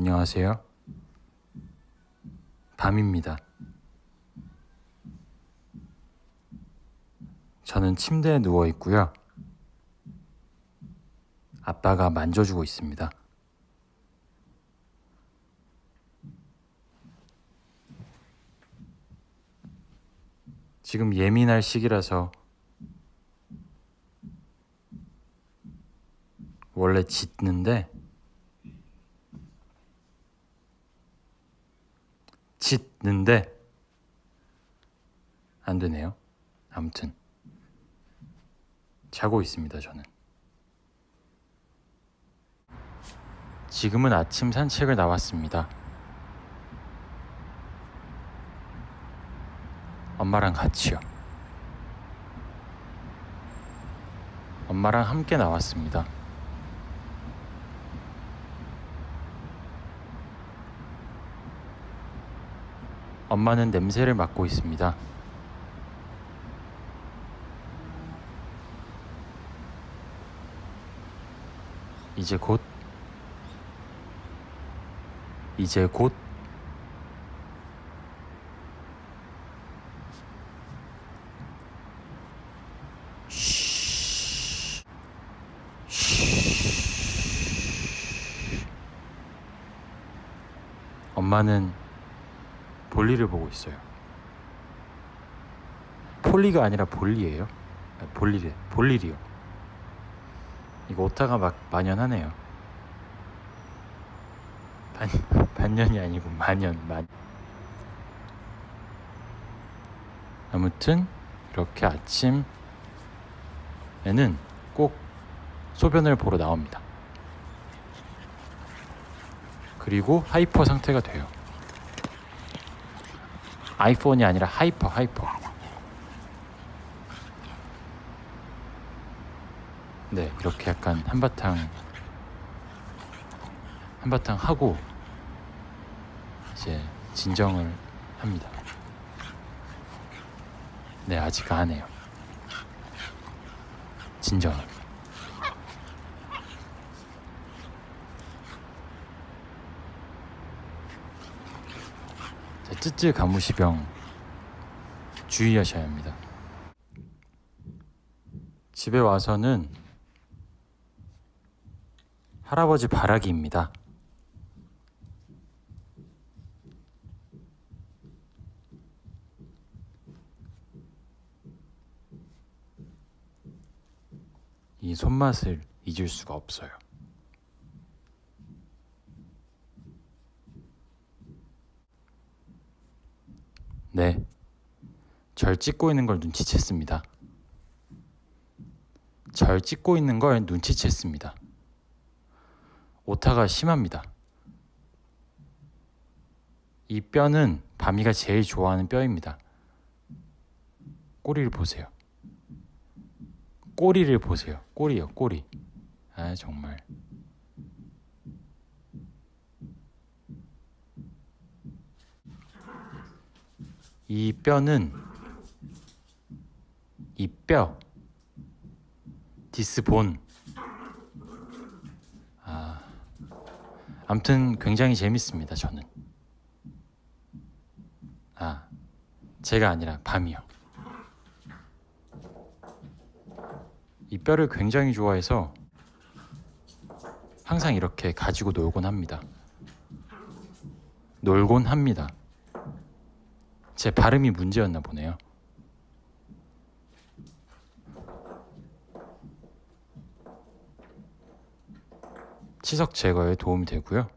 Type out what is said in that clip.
안녕하세요. 밤입니다. 저는 침대에 누워 있고요. 아빠가 만져주고 있습니다. 지금 예민할 시기라서 원래 짖는데 짖는데 안 되네요. 아무튼 자고 있습니다. 저는 지금은 아침 산책을 나왔습니다. 엄마랑 같이요. 엄마랑 함께 나왔습니다. 엄마는 냄새를 맡고 있습니다. 이제 곧 이제 곧. 엄마는 볼일을 보고 있어요. 폴리가 아니라 볼리예요. 아, 볼일이 볼일이요. 이거 오타가 막 만연하네요. 반 반년이 아니고 만연 만. 아무튼 이렇게 아침에는 꼭 소변을 보러 나옵니다. 그리고 하이퍼 상태가 돼요. 아이폰이 아니라 하이퍼 하이퍼. 네, 이렇게 약간 한바탕 한바탕 하고 이제 진정을 합니다. 네, 아직 안 해요. 진정을. 자, 쯔쯔 가무시병 주의하셔야 합니다. 집에 와서는 할아버지 바라기입니다. 이 손맛을 잊을 수가 없어요. 네. 절 찍고 있는 걸 눈치챘습니다. 절 찍고 있는 걸 눈치챘습니다. 오타가 심합니다. 이 뼈는 바미가 제일 좋아하는 뼈입니다. 꼬리를 보세요. 꼬리를 보세요. 꼬리요, 꼬리. 아, 정말. 이 뼈는 이 뼈 디스본. 아 아무튼 굉장히 재밌습니다 저는. 아 제가 아니라 밤이요 이 뼈를 굉장히 좋아해서 항상 이렇게 가지고 놀곤 합니다. 놀곤 합니다 제 발음이 문제였나 보네요. 치석 제거에 도움이 되고요.